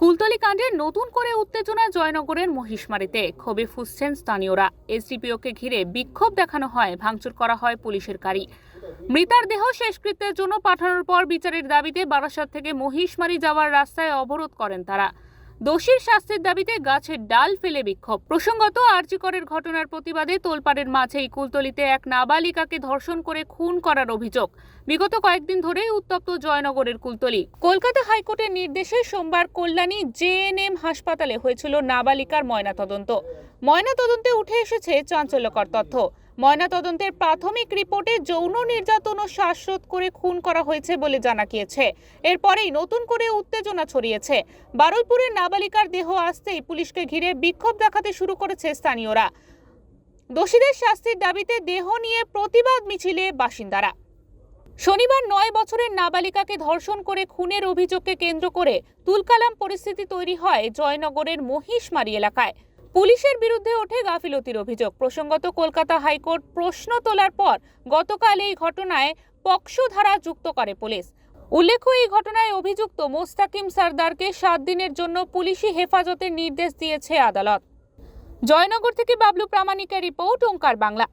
কুলতলি কাণ্ডে নতুন করে উত্তেজনা জয়নগরের মহিষমারিতে ক্ষোভে ফুসছেন স্থানীয়রা। এসডিপিওকে ঘিরে বিক্ষোভ দেখানো হয়, ভাঙচুর করা হয় পুলিশের গাড়ি। মৃতার দেহ শেষকৃত্যের জন্য পাঠানোর পর বিচারের দাবিতে বারাসাত থেকে মহিষমারি যাওয়ার রাস্তায় অবরোধ করেন তারা। দোষীর শাস্তির দাবিতে গাছের ডাল ফেলে বিক্ষোভ। প্রসঙ্গত আর্যিকরের ঘটনার প্রতিবাদে তোলপাড়ের মাঝেই কুলতলিতে এক নাবালিকাকে ধর্ষণ করে খুন করার অভিযোগ। বিগত কয়েকদিন ধরেই উত্তপ্ত জয়নগরের কুলতলি। কলকাতা হাইকোর্টের নির্দেশে সোমবার কল্যাণী জেএনএম হাসপাতালে হয়েছিল নাবালিকার ময়নাতদন্ত। ময়নাতদন্তে উঠে এসেছে চাঞ্চল্যকর তথ্য। ময়নাতদন্তের প্রাথমিক রিপোর্টে যৌন নির্যাতন ও শ্বাসরোধ করে খুন করা হয়েছে বলে জানা গিয়েছে। এরপরেই নতুন করে উত্তেজনা ছড়িয়েছে। বারুইপুরের নাবালিকার দেহ আসতেই পুলিশকে ঘিরে বিক্ষোভ দেখাতে শুরু করেছে স্থানীয়রা। দোষীদের শাস্তির দাবিতে দেহ নিয়ে প্রতিবাদ মিছিলে বাসিন্দারা। শনিবার নয় বছরের নাবালিকাকে ধর্ষণ করে খুনের অভিযোগকে কেন্দ্র করে তুলকালাম পরিস্থিতি তৈরি হয় জয়নগরের মহিষমারি এলাকায়। পুলিশের বিরুদ্ধে ওঠে গাফিলতির অভিযোগ। প্রসঙ্গত, কলকাতা হাইকোর্ট প্রশ্ন তোলার পর গতকাল এই ঘটনায় পক্সো ধারা যুক্ত করে পুলিশ। উল্লেখ্য, এই ঘটনায় অভিযুক্ত মোস্তাকিম সর্দারকে সাত দিনের জন্য পুলিশি হেফাজতের নির্দেশ দিয়েছে আদালত। জয়নগর থেকে বাবলু প্রামাণিকের রিপোর্ট, ওঙ্কার বাংলা।